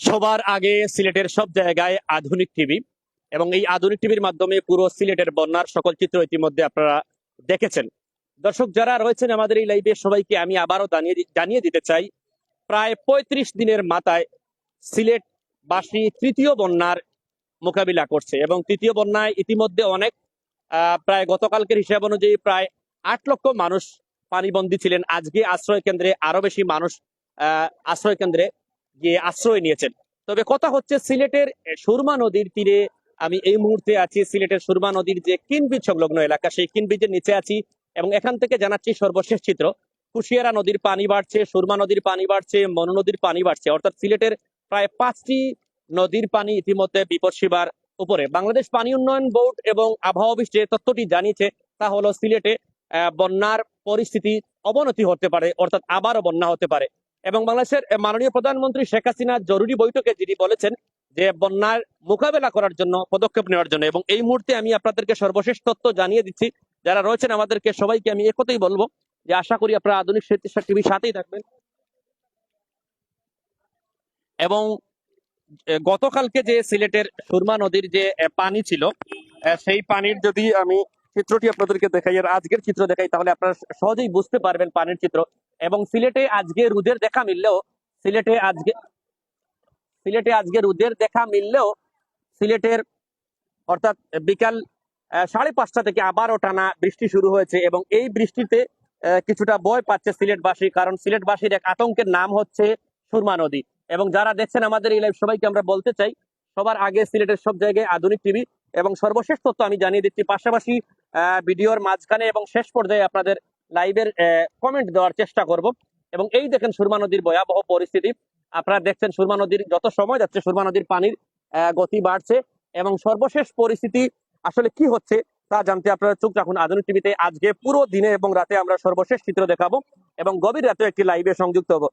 সবার আগে সিলেটের সব জায়গায় আধুনিক টিভি এবং এই আধুনিক টিভির মাধ্যমে পুরো সিলেটের বন্যার সকল চিত্র ইতিমধ্যে আপনারা দেখেছেন। দর্শক যারা রয়েছেন আমাদের এই লাইভে সবাইকে আমি আবারও জানিয়ে দিতে চাই, প্রায় পঁয়ত্রিশ দিনের মাথায় সিলেট বাসী তৃতীয় বন্যার মোকাবিলা করছে এবং তৃতীয় বন্যায় ইতিমধ্যে অনেক প্রায় গতকালকের হিসাব অনুযায়ী প্রায় আট লক্ষ মানুষ পানিবন্দী ছিলেন। আজকে আশ্রয় কেন্দ্রে আরও বেশি মানুষ আশ্রয় কেন্দ্রে গিয়ে আশ্রয় নিয়েছেন। তবে কথা হচ্ছে, সিলেটের সুরমা নদীর তীরে আমি এই মুহূর্তে আছি। সিলেটের সুরমা নদীর যে কিনবিজ সংলগ্ন এলাকা, সেই কিনবিজের নিচে আছি এবং এখান থেকে জানাচ্ছি সর্বশেষ চিত্র। কুশিয়ারা নদীর পানি বাড়ছে, সুরমা নদীর পানি বাড়ছে, মনু নদীর পানি বাড়ছে। অর্থাৎ সিলেটের প্রায় পাঁচটি নদীর পানি ইতিমধ্যে বিপদ সীমার উপরে। বাংলাদেশ পানি উন্নয়ন বোর্ড এবং আবহাওয়া অফিস যে তথ্যটি জানিয়েছে, তা হলো সিলেটে বন্যার পরিস্থিতি অবনতি হতে পারে, অর্থাৎ আবারও বন্যা হতে পারে। এবং বাংলাদেশের মাননীয় প্রধানমন্ত্রী শেখ হাসিনা জরুরি বৈঠকে যিনি বলেছেন যে বন্যার মোকাবেলা করার জন্য পদক্ষেপ নেওয়ার জন্য। এবং এই মুহূর্তে আমি আপনাদেরকে সর্বশেষ তথ্য জানিয়ে দিচ্ছি। যারা রয়েছেন আমাদেরকে সবাইকে আমি একথাই বলব যে আশা করি আপনারা আধুনিক টিভির সাথেই থাকবেন। এবং গতকালকে যে সিলেটের সুরমা নদীর যে পানি ছিল সেই পানির যদি আমি চিত্রটি আপনাদেরকে দেখাই, আর আজকের চিত্র দেখাই, তাহলে আপনারা সহজেই বুঝতে পারবেন পানির চিত্র। এবং সিলেটে আজকে রোদের দেখা মিললেও, সিলেটে আজকে সিলেটে আজকে রোদের দেখা মিললেও, সিলেটের, অর্থাৎ বিকাল সাড়ে পাঁচটা থেকে আবারও টানা বৃষ্টি শুরু হয়েছে এবং এই বৃষ্টিতে কিছুটা ভয় পাচ্ছে সিলেটবাসী কারণ সিলেটবাসীর এক আতঙ্কের নাম হচ্ছে সুরমা নদী। এবং যারা দেখছেন আমাদের এই লাইভ সবাইকে আমরা বলতে চাই, সবার আগে সিলেটের সব জায়গায় আধুনিক টিভি এবং সর্বশেষ তথ্য আমি জানিয়ে দিচ্ছি। পাশাপাশি ভিডিওর মাঝখানে এবং শেষ পর্যায়ে আপনাদের লাইভের কমেন্ট দেওয়ার চেষ্টা করব। এবং এই দেখেন সুরমা নদীর ভয়াবহ পরিস্থিতি। আপনারা দেখছেন সুরমা নদীর যত সময় যাচ্ছে, সুরমা নদীর পানির গতি বাড়ছে। এবং সর্বশেষ পরিস্থিতি আসলে কি হচ্ছে, তা জানতে আপনারা চোখ রাখুন আধুনিক টিভিতে। আজকে পুরো দিনে এবং রাতে আমরা সর্বশেষ চিত্র দেখাবো এবং গভীর রাতে একটি লাইভে সংযুক্ত হব।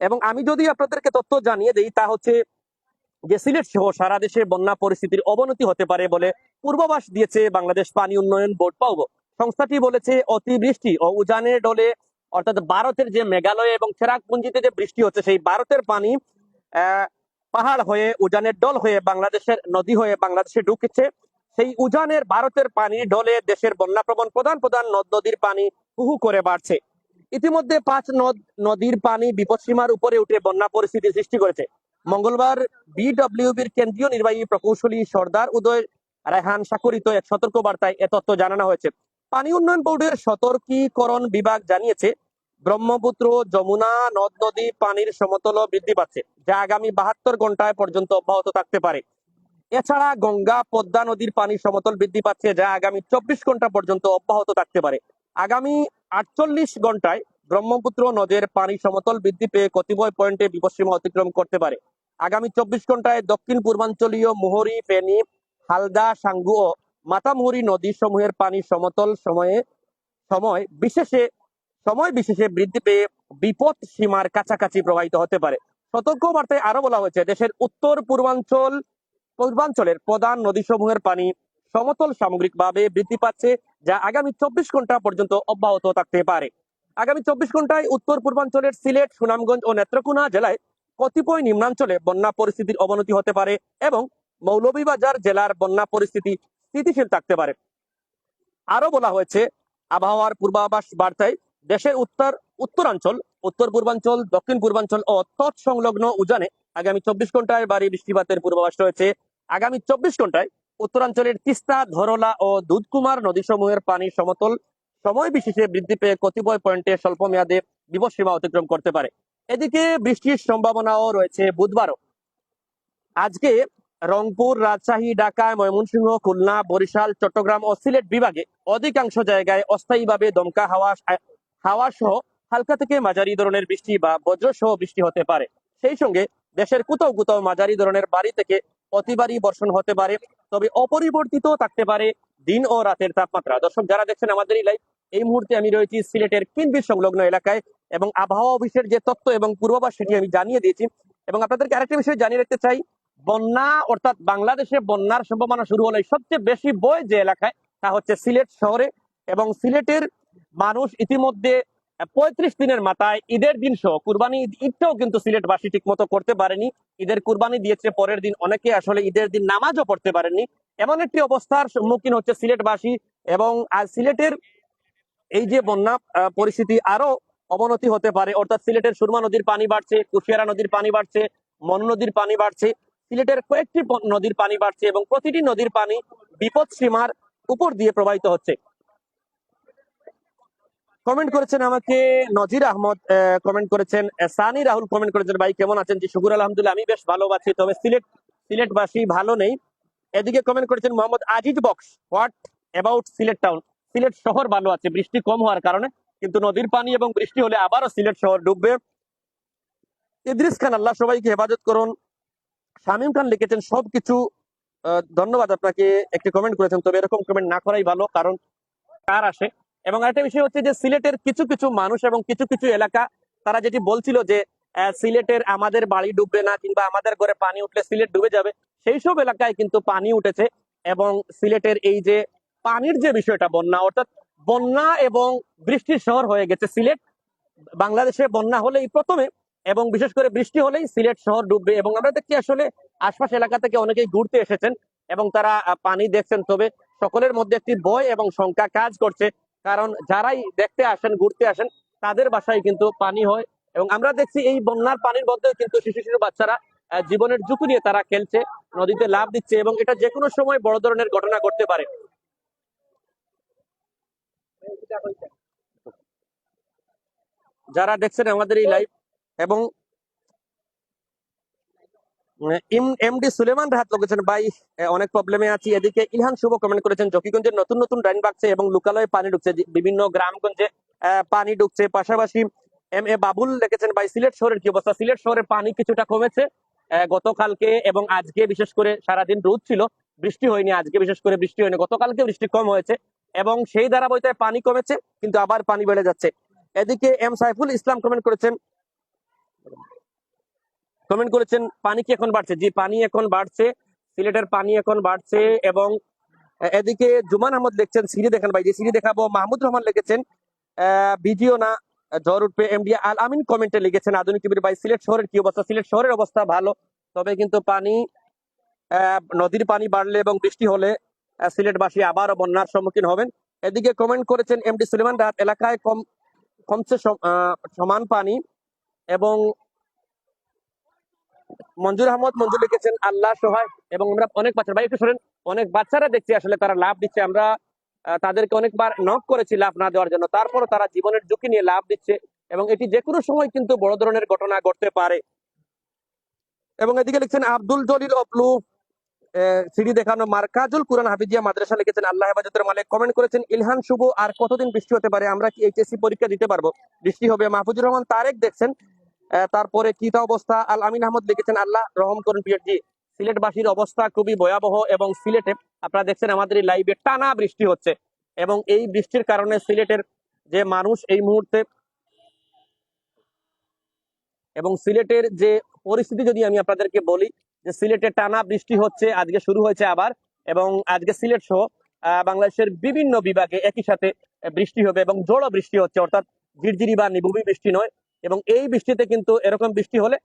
এবং আমি যদি আপনাদেরকে তথ্য জানিয়ে দিই, তা হচ্ছে যে সিলেট সহ সারা দেশে বন্যা পরিস্থিতির অবনতি হতে পারে বলে পূর্বাভাস দিয়েছে বাংলাদেশ পানি উন্নয়ন বোর্ড পাওব। সংস্থাটি বলেছে অতিবৃষ্টি ও উজানের ডলে অর্থাৎ ভারতের যে মেঘালয় এবং চেরাকপুঞ্জিতে যে বৃষ্টি হচ্ছে, সেই ভারতের পানি পাহাড় হয়ে, উজানের ডল হয়ে বাংলাদেশের নদী হয়ে বাংলাদেশে ঢুকেছে। সেই উজানের ভারতের পানি ডলে দেশের বন্যা প্রবণ প্রধান প্রধান নদ নদীর পানি হুহু করে বাড়ছে। ইতিমধ্যে পাঁচ নদ, নদীর পানি বিপদসীমার উপরে উঠে বন্যা পরিস্থিতি সৃষ্টি করেছে। মঙ্গলবার বিডব্লিউবির কেন্দ্রীয় নির্বাহী প্রকৌশলী সর্দার উদয় রায়হান স্বাক্ষরিত এক সতর্ক বার্তায় এ তথ্য জানানো হয়েছে। পানি উন্নয়ন বোর্ডের সতর্কীকরণ বিভাগ জানিয়েছে, ব্রহ্মপুত্র, যমুনা, নদ নদী পানির সমতল বৃদ্ধি পাচ্ছে, যা আগামী বাহাত্তর ঘন্টায় পর্যন্ত অব্যাহত থাকতে পারে। এছাড়া গঙ্গা, পদ্মা নদীর পানির সমতল বৃদ্ধি পাচ্ছে, যা আগামী চব্বিশ ঘণ্টা পর্যন্ত অব্যাহত থাকতে পারে। আগামী আটচল্লিশ ঘন্টায় ব্রহ্মপুত্র নদের পানি সমতল বৃদ্ধি পেয়ে কতিপয় পয়েন্টে বিপদসীমা অতিক্রম করতে পারে। আগামী চব্বিশ ঘন্টায় দক্ষিণ পূর্বাঞ্চলীয় মোহরি, ফেনী, হালদা সাঙ্গু ও মাতামুহুরি নদী সমূহের পানি সমতল সময়ে, সময় বিশেষে সময় বিশেষে বৃদ্ধি পেয়ে বিপদ সীমার কাছাকাছি প্রবাহিত হতে পারে। সতর্ক বার্তায় আরও বলা হয়েছে, দেশের উত্তর পূর্বাঞ্চল, পূর্বাঞ্চলের প্রধান নদীসমূহের পানি সমতল সামগ্রিকভাবে বৃদ্ধি পাচ্ছে, যা আগামী চব্বিশ ঘণ্টা পর্যন্ত অব্যাহত থাকতে পারে। আগামী চব্বিশ ঘন্টায় উত্তর পূর্বাঞ্চলের সিলেট, সুনামগঞ্জ ও নেত্রকোনা জেলায় কতিপয় নিম্নাঞ্চলে বন্যা পরিস্থিতির অবনতি হতে পারে এবং মৌলভীবাজার জেলার বন্যা পরিস্থিতি স্থিতিশীল থাকতে পারে। আরও বলা হয়েছে, আবহাওয়ার পূর্বাভাস বার্তায় দেশের উত্তর, উত্তরাঞ্চল, উত্তর পূর্বাঞ্চল, দক্ষিণ পূর্বাঞ্চল ও তৎসংলগ্ন উজানে আগামী চব্বিশ ঘন্টায় ভারী বৃষ্টিপাতের পূর্বাভাস রয়েছে। আগামী চব্বিশ ঘন্টায় উত্তরাঞ্চলের তিস্তা, ধরলা ও দুধকুমার নদীসমূহের পানি সমতল সময় বিশেষে বৃদ্ধি পেয়ে কতিপয় পয়েন্টে স্বল্প মেয়াদে বিপদসীমা অতিক্রম করতে পারে। এদিকে বৃষ্টির সম্ভাবনাও রয়েছে বুধবারও। আজকে রংপুর, রাজশাহী, ঢাকা, ময়মনসিংহ, খুলনা, বরিশাল, চট্টগ্রাম ও সিলেট বিভাগে অধিকাংশ জায়গায় অস্থায়ীভাবে দমকা হাওয়া হাওয়া সহ হালকা থেকে মাঝারি ধরনের বৃষ্টি বা বজ্র সহ বৃষ্টি হতে পারে। সেই সঙ্গে দেশের কোথাও কোথাও মাঝারি ধরনের বাড়ি থেকে অতিবারী বর্ষণ হতে পারে, তবে অপরিবর্তিত থাকতে পারে দিন ও রাতের তাপমাত্রা। দর্শক, যারা দেখছেন আমাদের এই লাইভ এই মুহূর্তে আমি রয়েছি সিলেটের কিনবির সংলগ্ন এলাকায় এবং আবহাওয়া অফিসের যে তথ্য এবং পূর্বাভাস সেটি আমি জানিয়ে দিয়েছি। এবং আপনাদেরকে আরেকটা বিষয় জানিয়ে রাখতে চাই বন্যা, অর্থাৎ বাংলাদেশে বন্যার সম্ভাবনা শুরু হলে সবচেয়ে বেশি বয় যে এলাকায়, তা হচ্ছে সিলেট শহরে। এবং সিলেটের মানুষ ইতিমধ্যে পঁয়ত্রিশ দিনের মাথায় ঈদের দিন সহ, কুরবানি ঈদটাও কিন্তু সিলেটবাসী ঠিক মতো করতে পারেনি। ঈদের কুরবানি দিয়েছে, পরের দিন অনেকে আসলে ঈদের দিন নামাজও পড়তে পারেননি। এমন একটি অবস্থার সম্মুখীন হচ্ছে সিলেটবাসী এবং সিলেটের এই যে বন্যা পরিস্থিতি আরও অবনতি হতে পারে। অর্থাৎ সিলেটের সুরমা নদীর পানি বাড়ছে, কুশিয়ারা নদীর পানি বাড়ছে, মন নদীর পানি বাড়ছে। সিলেটের কয়েকটি নদীর পানি বাড়ছে এবং প্রতিটি নদীর পানি বিপদ সীমার উপর দিয়ে প্রবাহিত হচ্ছে। কমেন্ট করেছেন আমাকে নজির আহমদ কমেন্ট করেছেন সানি রাহুল কমেন্ট করেছেন, ভাই, কেমন আছেন? জি, শুকুর, আলহামদুলিল্লাহ, আমি বেশ ভালো আছি, তবে সিলেট, সিলেটবাসী ভালো নেই। এদিকে কমেন্ট করেছেন Mohammad Aziz Baksh, what about Sylhet town? Sylhet শহর ভালো আছে, বৃষ্টি কম হওয়ার কারণে, কিন্তু নদীর পানি এবং বৃষ্টি হলে আবারও সিলেট শহর ডুববে। ইদ্রিস খান, আল্লাহ সবাইকে হেফাজত করুন। শামীম খান লিখেছেন সবকিছু ধন্যবাদ আপনাকে একটি কমেন্ট করেছেন, তবে এরকম কমেন্ট না করাই ভালো, কারণ কার আসে? এবং আরেকটা বিষয় হচ্ছে যে সিলেটের কিছু কিছু মানুষ এবং কিছু কিছু এলাকা, তারা যেটি বলছিল যে সিলেটের আমাদের বাড়ি ডুববে না কিংবা আমাদের ঘরে পানি উঠলে সিলেট ডুবে যাবে, সেই সব এলাকায় কিন্তু পানি উঠেছে এবং সিলেটের এই যে পানির যে বিষয়টা, বন্যা, অর্থাৎ বন্যা এবং বৃষ্টির শহর হয়ে গেছে সিলেট। বাংলাদেশে বন্যা হলেই প্রথমে এবং বিশেষ করে বৃষ্টি হলেই সিলেট শহর ডুববে এবং আমরা দেখছি আসলে আশপাশ এলাকা থেকে অনেকেই ঘুরতে এসেছেন এবং তারা পানি দেখছেন। তবে সকলের মধ্যে একটি ভয় এবং শঙ্কা কাজ করছে, কারণ যারাই দেখতে আসেন, ঘুরতে আসেন, তাদের বাসায় কিন্তু পানি হয় এবং আমরা দেখছি এই বন্যার পানির মধ্যেও কিন্তু শিশু শিশু বাচ্চারা জীবনের ঝুঁকি নিয়ে তারা খেলছে, নদীতে লাভ দিচ্ছে এবং এটা যে কোনো সময় বড় ধরনের ঘটনা ঘটতে পারে। যারা দেখছেন আমাদের এই লাইভ এবং এমডি সুলেমান রাহাত লিখেছেন ভাই অনেক প্রবলেমে আছি। এদিকে শুভ কমেন্ট করেছেন নতুন নতুন ড্রেন এবং লোকালয়ে পানি ঢুকছে। বিভিন্ন গ্রামগঞ্জে পানি ঢুকছে। পাশাপাশি এম এ বাবুল লিখেছেন ভাই, সিলেট শহরের কি অবস্থা? সিলেট শহরের পানি কিছুটা কমেছে গতকালকে এবং আজকে বিশেষ করে সারাদিন রোদ ছিল, বৃষ্টি হয়নি। আজকে বিশেষ করে বৃষ্টি হয়নি। গতকালকে বৃষ্টি কম হয়েছে এবং সেই ধারাবাহিকতায় পানি কমেছে, কিন্তু আবার পানি বেড়ে যাচ্ছে। এদিকে এম সাইফুল ইসলাম কমেন্ট করেছেন কমেন্ট করেছেন, পানি কি এখন বাড়ছে? জি, পানি এখন বাড়ছে, সিলেটের পানি এখন বাড়ছে এবং এদিকে জুমান আহমদ লিখছেন সিঁড়ি দেখেন ভাই, যে সিঁড়ি দেখাবো মাহমুদ রহমান লিখেছেন ভিডিও না জ্বর উঠবে, এমডি আল আমিন কমেন্টে লিখেছেন, আধুনিক টিভির ভাই, সিলেট শহরের কি অবস্থা? সিলেট শহরের অবস্থা ভালো, তবে কিন্তু পানি নদীর পানি বাড়লে এবং বৃষ্টি হলে সিলেটবাসী আবারও বন্যার সম্মুখীন হবেন। এদিকে কমেন্ট করেছেন, এমডি সুলেমান রাত, এলাকায় কম, কমছে সমান পানি। এবং মঞ্জুর আহমদ মঞ্জুর লিখেছেন, আল্লাহ সহায়। এবং আমরা অনেক বাচ্চা ভাই, একটু শোনেন, অনেক বাচ্চারা দেখছি আসলে তারা লাভ দিচ্ছে। আমরা তাদেরকে অনেকবার নক করেছি লাভ না দেওয়ার জন্য। তারপরও তারা জীবনের ঝুঁকি নিয়ে লাভ দিচ্ছে এবং এটি যে কোনো সময় কিন্তু বড় ধরনের ঘটনা ঘটতে পারে। এবং এদিকে লিখছেন, আব্দুল জলিল অপলু সিডি দেখানো মার্কাজুল কুরআন হাফিজিয়া মাদ্রাসা লিখেছেন, আল্লাহ হেফাজতের মালিক। কমেন্ট করেছেন, ইলহান শুভ, আর কতদিন বৃষ্টি হতে পারে? আমরা কি এইচএসসি পরীক্ষা দিতে পারব? বৃষ্টি হবে, মাহফুজুর রহমান তারেক দেখছেন তারপরে কি তা অবস্থা? আল আমিন আহমদ লিখেছেন, আল্লাহ রহম করুন পিএইচডি সিলেটবাসীর অবস্থা খুবই ভয়াবহ এবং সিলেটে আপনারা দেখছেন আমাদের এই লাইভে টানা বৃষ্টি হচ্ছে এবং এই বৃষ্টির কারণে সিলেটের যে মানুষ এই মুহূর্তে এবং সিলেটের যে পরিস্থিতি যদি আমি আপনাদেরকে বলি, যে সিলেটে টানা বৃষ্টি হচ্ছে, আজকে শুরু হয়েছে আবার এবং আজকে সিলেট সহ বাংলাদেশের বিভিন্ন বিভাগে একই সাথে বৃষ্টি হবে এবং জোড়ো বৃষ্টি হচ্ছে, অর্থাৎ ঝিরঝিরি বা নিবুবি বৃষ্টি নয় এবং এই বৃষ্টিতে কিন্তু এরকম বৃষ্টি হলে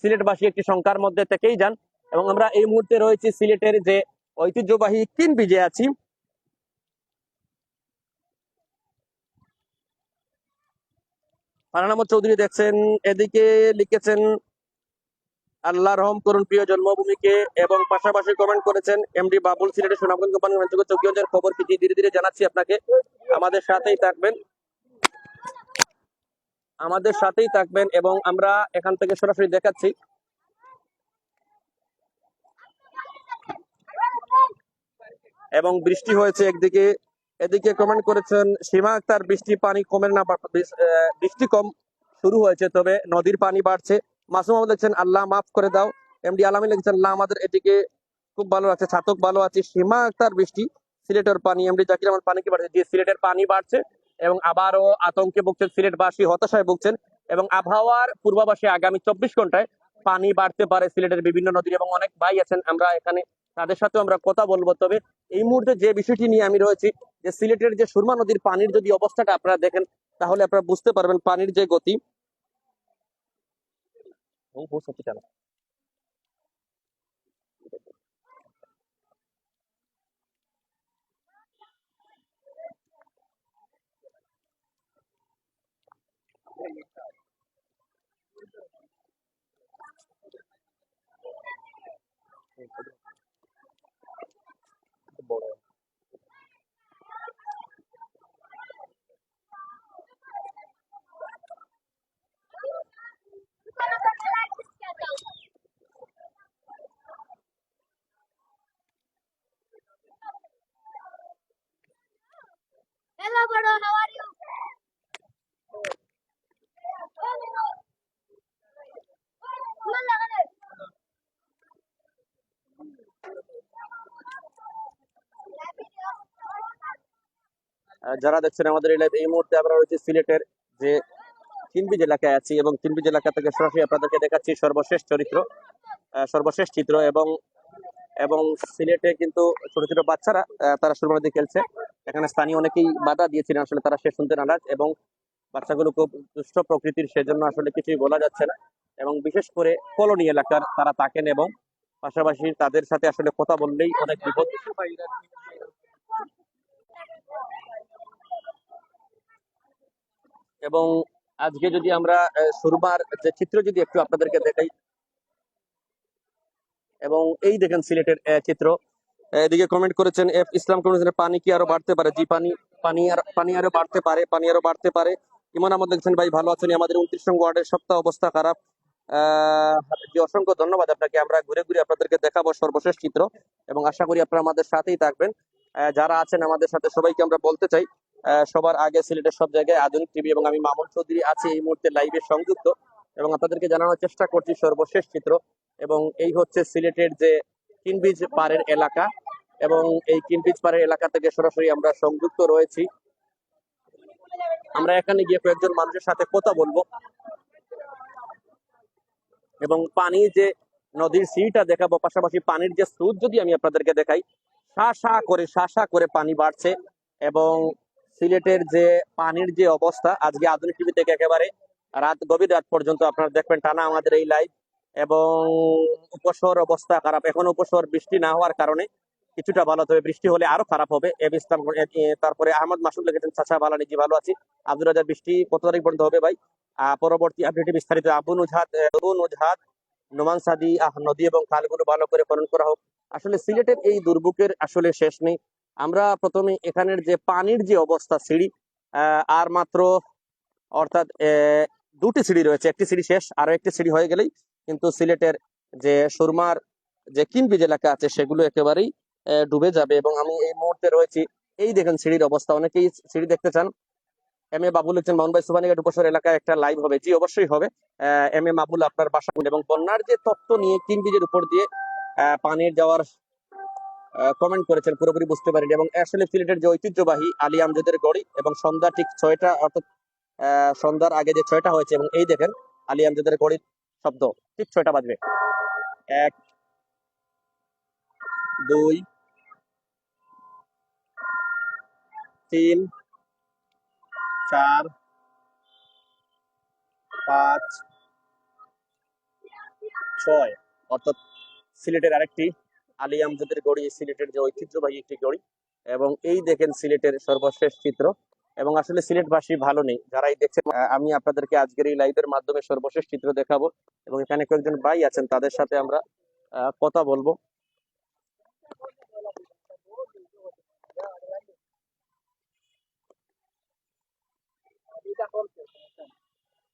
সিলেটবাসী একটি শঙ্কার মধ্যে থেকেই যান। এবং আমরা এই মুহূর্তে রয়েছি সিলেটের যে ঐতিহ্যবাহী কিন বিজে আছি। আহমদ চৌধুরী দেখছেন, এদিকে লিখেছেন, আল্লাহ রহম করুন প্রিয় জন্মভূমিকে, এবং পাশাপাশি কমেন্ট করেছেন এমডি বাবুল সিলেটের সুনামগঞ্জ কোম্পানি চৌকিগঞ্জের খবর কি? ধীরে ধীরে জানাচ্ছি আপনাকে। আমাদের সাথেই থাকবেন। আমাদের সাথেই থাকবেন এবং আমরা এখান থেকে সরাসরি দেখাচ্ছি। এবং বৃষ্টি হয়েছে একদিকে, এদিকে কমেন্ট করেছেন, সীমা আক্তার, বৃষ্টি পানি কমে না বৃষ্টি কম শুরু হয়েছে, তবে নদীর পানি বাড়ছে। মাসুম আহমদ লিখছেন, আল্লাহ মাফ করে দাও। এমডি আলামী লিখছেন, আল্লাহ আমাদের এদিকে খুব ভালো আছে ছাতক ভালো আছে। সীমা আক্তার, বৃষ্টি, সিলেটের পানি এমডি জাকির আমার পানি কি বাড়ছে? সিলেটের পানি বাড়ছে। এবং আবারও আতঙ্কে ভুগছেন সিলেটবাসী, হতাশায় ভুগছেন এবং আবহাওয়ার পূর্বাভাসে আগামী চব্বিশ ঘন্টায় পানি বাড়তে পারে সিলেটের বিভিন্ন নদীর এবং অনেক ভাই আছেন। আমরা এখানে তাদের সাথেও আমরা কথা বলব। তবে এই মুহূর্তে যে বিষয়টি নিয়ে আমি রয়েছি, যে সিলেটের যে সুরমা নদীর পানির যদি অবস্থাটা আপনারা দেখেন, তাহলে আপনারা বুঝতে পারবেন পানির যে গতি। ও, যারা দেখছেন আমাদের live, এই মুহূর্তে আমরা রয়েছে সিলেটের যে তিনবিজ এলাকায় আছি এবং তিনবিজ এলাকা থেকে সরাসরি আপনাদেরকে দেখাচ্ছি সর্বশেষ চরিত্র সর্বশেষ চিত্র এবং এবং সিলেটে কিন্তু ছোট ছোট বাচ্চারা তারা সুরমা নদী খেলছে। এখানে স্থানীয় অনেকেই বাধা দিয়েছিলেন আসলে তারা সে শুনতে নারাজ এবং বাচ্চাগুলো খুব দুষ্ট প্রকৃতির সেজন্য আসলে কিছুই বলা যাচ্ছে না এবং বিশেষ করে কলোনি এলাকার তারা থাকেন এবং পাশাপাশি তাদের সাথে আসলে কথা বললেই অনেক বিপদ। এবং আজকে যদি আমরা সুরমার যে চিত্র যদি একটু আপনাদেরকে দেখাই। এবং এই দেখেন সিলেটের চিত্র। এদিকে কমেন্ট করেছেন, এফ, ইসলাম কমিউনিস্টের পানি কি আরও বাড়তে পারে? জি, পানি পানি আর, পানি আরও বাড়তে পারে, পানি আরও বাড়তে পারে। ইমন আহমদ দেখছেন, ভাই, ভালো আছেন? আমাদের উনত্রিশ নং ওয়ার্ডের সপ্তাহ অবস্থা খারাপ। জি, অসংখ্য ধন্যবাদ আপনাকে। আমরা ঘুরে ঘুরে আপনাদেরকে দেখাবো সর্বশেষ চিত্র এবং আশা করি আপনারা আমাদের সাথেই থাকবেন। যারা আছেন আমাদের সাথে সবাইকে আমরা বলতে চাই সবার আগে সিলেটের সব জায়গায় আধুনিক টিভি এবং আমি মামুন চৌধুরী আছি এই মুহূর্তে লাইভে সংযুক্ত এবং আপনাদেরকে জানানোর চেষ্টা করছি সর্বশেষ চিত্র এবং এই হচ্ছে সিলেটের যে কিনবিজ পাড়ের এলাকা এবং এই কিনবিজ পাড়ের এলাকা থেকে সরাসরি আমরা সংযুক্ত রয়েছি। আমরা এখানে গিয়ে কয়েকজন মানুষের সাথে কথা বলব। এবং পানি যে নদীর সিটা দেখাবো, পাশাপাশি পানির যে স্রোত যদি আমি আপনাদেরকে দেখাই শা করে, শা শা করে পানি বাড়ছে এবং সিলেটের যে পানির যে অবস্থা, আজকে আধুনিক টিভি থেকে একেবারে রাত, গভীর রাত পর্যন্ত আপনারা দেখবেন টানা আমাদের এই লাইভ এবং উপসর অবস্থা খারাপ। এখন উপসর বৃষ্টি না হওয়ার কারণে কিছুটা ভালো তবে বৃষ্টি হলে আরও খারাপ হবে। এ ইসলাম তারপরে আহমদ মাসুদ লিখেছেন, চাচা ভালো নাকি ভালো আছি। আব্দুল রাজা বৃষ্টি কত তারিখ পর্যন্ত হবে ভাই? পরবর্তী আপডেটে বিস্তারিত। আবু নুজহাদ আবু নুজহাদ, নোমান সাদি আহ নদী এবং খালগুলো ভালো করে পালন করা হোক। আসলে সিলেটের এই দুর্ভোগের আসলে শেষ নেই। আমরা প্রথমে এখানের যে পানির যে অবস্থা সিঁড়ি আর মাত্র অর্থাৎ দুটি সিঁড়ি রয়েছে। একটি সিঁড়ি শেষ আরও একটি সিঁড়ি হয়ে গেলেই কিন্তু সিলেটের যে সুরমার যে কিনবিজ এলাকা আছে, সেগুলো একেবারেই ডুবে যাবে। এবং আমি এই মুহূর্তে রয়েছি, এই দেখেন সিঁড়ির অবস্থা। অনেকেই সিঁড়ি দেখতে চান। এম এ বাবুল লিখছেন মোহন ভাই সুবানীঘাট উপসর এলাকায় একটা লাইভ হবে। জি, অবশ্যই হবে। এম এ মাবুল আপনার বাসা এবং বন্যার যে তত্ত্ব নিয়ে কিনবিজের উপর দিয়ে পানির যাওয়ার কমেন্ট করেছেন, পুরোপুরি বুঝতে পারিনি। এবং আসলে সিলেটের যে ঐতিহ্যবাহী আলী আমজদের গড়ি এবং সন্ধ্যা ঠিক ছয়টা, অর্থাৎ সন্ধ্যার আগে যে ছয়টা হয়েছে এবং এই দেখেন আলী আমজদের গড়ির শব্দ, ঠিক ছয়টা বাজবে। এক, দুই, তিন, চার, পাঁচ, ছয়, অর্থাৎ সিলেটের আরেকটি আলী আমজদের গড়ি, সিলেটের যে ঐতিহ্যবাহী একটি গড়ি। এবং এই দেখেন সিলেটের সর্বশেষ চিত্র। এবং আসলে সিলেটবাসী ভালো নেই, যারাই দেখছেন আমি আপনাদেরকে আজকের এই লাইভের মাধ্যমে সর্বশেষ চিত্র দেখাবো। এবং এখানে কয়েকজন ভাই আছেন, তাদের সাথে আমরা কথা বলব।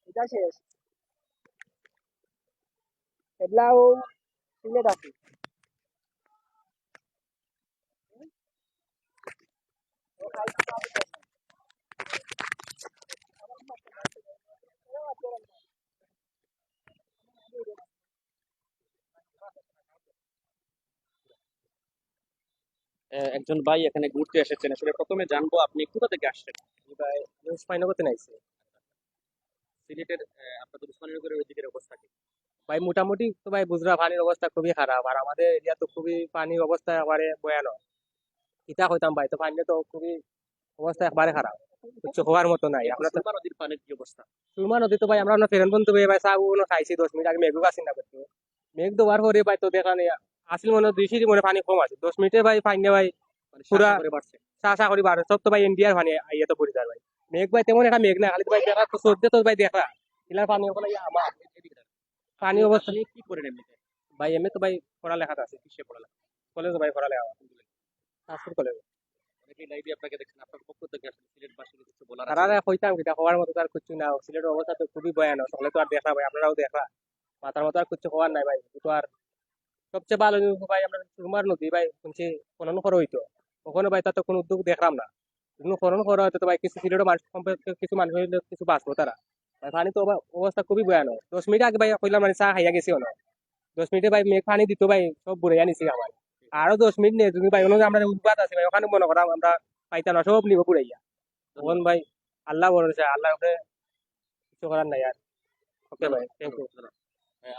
এটা শেষ। এগুলাও সিলেট আছে। একজন ভাই এখানে ঘুরতে এসেছেন। আসলে প্রথমে জানব আপনি কোথা থেকে আসছেন? পাইনগতে নাইছে। সিলেটের আপনাদের উসমানীনগরের ওই দিকের অবস্থা কি? ভাই মোটামুটি তো ভাই বুজরা পানির অবস্থা খুবই খারাপ। আর আমাদের এরিয়া তো খুবই পানির অবস্থা এবারে ভয়ানক। ইটা হইতাম ভাই তো পানি তো খুবই অবস্থা একবারে খারাপ। কিছু হওয়ার মতো নাই নদীর পানির কি অবস্থা? সুরমা নদী তো ভাই আমরা না ফেরন বন্ধু ভাই চা খাইছি দশ মিনিট আগে না করতে। মেঘ দেওয়ার পরে ভাই তো দেখা নেই আসল মনে হয় দুই সিটি মনে পানি কম আছে। দশ মিনিটে ভাই পানি ভাই মানে পুরা- করে বাড়ছে। সব তো ভাই ইন্ডিয়ার পানি আইয়া তো পড়ি যায় ভাই। মেঘ ভাই তেমন একটা মেঘ না খালি ভাই দেখা তো সর্দে তো ভাই দেখা। ইলার পানি ওখানে আমার। পানি অবস্থা কি ভাই এমনি তো ভাই পড়ালেখা আছে কিসে পড়ালেখা কলেজ ভাই পড়ালেখা কলেজ তারা কিটা হওয়ার মতো তার কিছু না সিলেটের অবস্থা তো খুবই ভয়ানক সকলে তো আর দেখা ভাই আপনারাও দেখা। মাথার মতো আর কিছু হওয়ার নাই ভাই তো আর সবচেয়ে ভালো ভাই আমরা সুরমার নদী ভাই শুনছি খনন করা হইতো। ওখানে ভাই কোনো উদ্যোগ দেখলাম না। খনন করা হয়তো তো ভাই কিছু সিলেটের মানুষ কিছু মানুষ কিছু বাঁচবো তারা। পানি তো অবস্থা খুবই ভয়ানক। দশ মিনিট আগে ভাই কইলাম মানে চা খাইয়া গেছি দশ মিনিটে ভাই মেঘ পানি দিত ভাই সব বুড়াইয়া নিছি আমার। আরও দশ মিনিট নেই। যদি ভাই অন্য আমরা উৎপাত আছে ভাই, ওখানে মনে করাম আমরা পাইতাম না, সব নিব বুড়াইয়া তখন ভাই আল্লাহ ভরসা, আল্লাহ ওকে কিছু করার নাই আর। ওকে ভাই থ্যাংক ইউ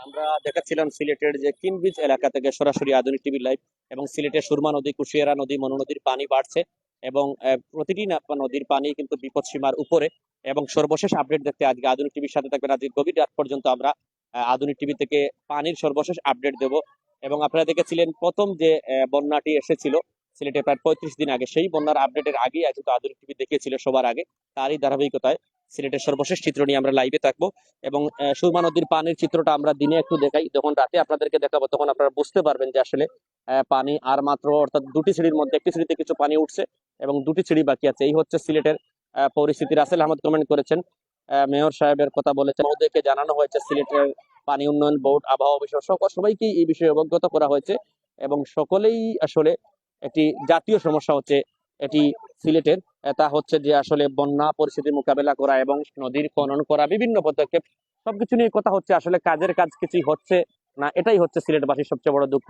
আমরা দেখাচ্ছিলাম সিলেটের যে কিনবিচ এলাকা থেকে সরাসরি আধুনিক টিভি লাইভ এবং সিলেটের সুরমা নদী, কুশিয়ারা নদী, মনু নদীর পানি বাড়ছে এবং প্রতিটি নদীর পানি কিন্তু বিপদ সীমার উপরে এবং সর্বশেষ আপডেট দেখতে আজকে আধুনিক টিভির সাথে থাকবেন আজকে গভীর রাত পর্যন্ত আমরা আধুনিক টিভি থেকে পানির সর্বশেষ আপডেট দেব। এবং আপনারা দেখেছিলেন প্রথম যে বন্যাটি এসেছিল, সিলেটে প্রায় পঁয়ত্রিশ দিন আগে। সেই বন্যার আপডেটের আগেই কিন্তু আধুনিক টিভি দেখিয়েছিল সবার আগে। তারই ধারাবাহিকতায় সিলেটের সর্বশেষ চিত্র নিয়ে আমরা লাইভে থাকব এবং সুরমা নদীর পানির চিত্রটা আমরা দিনে একটু দেখাই। যখন রাতে আপনাদেরকে দেখাবো, তখন আপনারা বুঝতে পারবেন যে আসলে পানি আর মাত্র অর্থাৎ দুটি সিঁড়ির মধ্যে একটি সিঁড়িতে কিছু পানি উঠছে এবং দুটি সিঁড়ি বাকি আছে। এই হচ্ছে সিলেটের পরিস্থিতি। রাসেল আহমদ কমেন্ট করেছেন মেয়র সাহেবের কথা বলেছেন। ওদেরকে জানানো হয়েছে সিলেটের পানি উন্নয়ন বোর্ড, আবহাওয়া বিষয় সকল সবাইকে এই বিষয়ে অবগত করা হয়েছে এবং সকলেই আসলে একটি জাতীয় সমস্যা হচ্ছে এটি সিলেটের। তা হচ্ছে যে আসলে বন্যা পরিস্থিতির মোকাবেলা করা এবং নদীর খনন করা, বিভিন্ন পদক্ষেপ, সবকিছু নিয়ে কথা হচ্ছে। আসলে কাজের কাজ কিছুই হচ্ছে না, এটাই হচ্ছে সিলেটবাসীর সবচেয়ে বড় দুঃখ।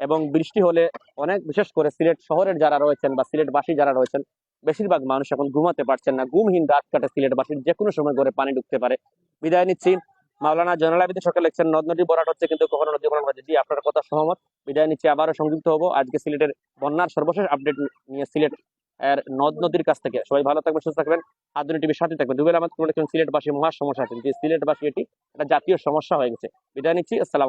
এবং বৃষ্টি হলে অনেক, বিশেষ করে সিলেট শহরের যারা রয়েছেন বা সিলেটবাসী যারা রয়েছেন, বেশিরভাগ মানুষ এখন ঘুমাতে পারছেন না। ঘুমহীন রাত কাটে সিলেটবাসীর যে কোনো সময় ঘরে পানি ঢুকতে পারে। বিদায় নিচ্ছি। মাওলানা জয়নাল সকাল লিখছেন, নদ নদী বরাট হচ্ছে কিন্তু কখনো নদী বরাট হচ্ছে জি, আপনার কথা সহমত। বিদায় নিচ্ছি, আবারও সংযুক্ত হব। আজকে সিলেটের বন্যার সর্বশেষ আপডেট নিয়ে সিলেট এর নদ নদীর কাছ থেকে। সবাই ভালো থাকবেন, সুস্থ থাকবেন। আধুনিক টিভির সাথে থাকবেন। দুবেলা আমাদের সিলেটবাসী মহা সমস্যা। আছেন যে সিলেটবাসী এটি একটা জাতীয় সমস্যা হয়ে গেছে। বিদায় নিচ্ছি, আসসালাম